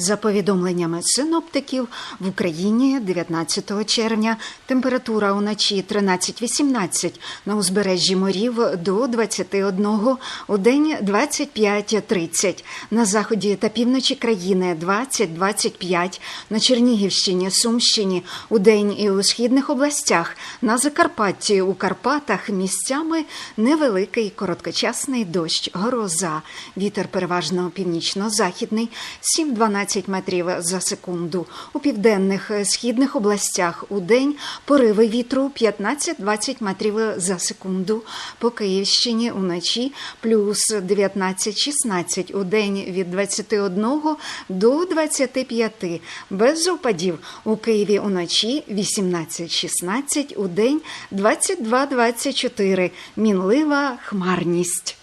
За повідомленнями синоптиків, в Україні 19 червня температура уночі 13-18, на узбережжі морів до 21, у день 25-30, на заході та півночі країни 20-25, на Чернігівщині, Сумщині, у день і у східних областях, на Закарпатті, у Карпатах місцями невеликий короткочасний дощ, гроза, вітер переважно північно-західний 7-12 метрів за секунду. У південних е, східних областях у день пориви вітру 15-20 метрів за секунду. По Київщині уночі плюс 19-16, у день від 21 до 25. Без опадів у Києві уночі 18-16, у день 22-24. Мінлива хмарність.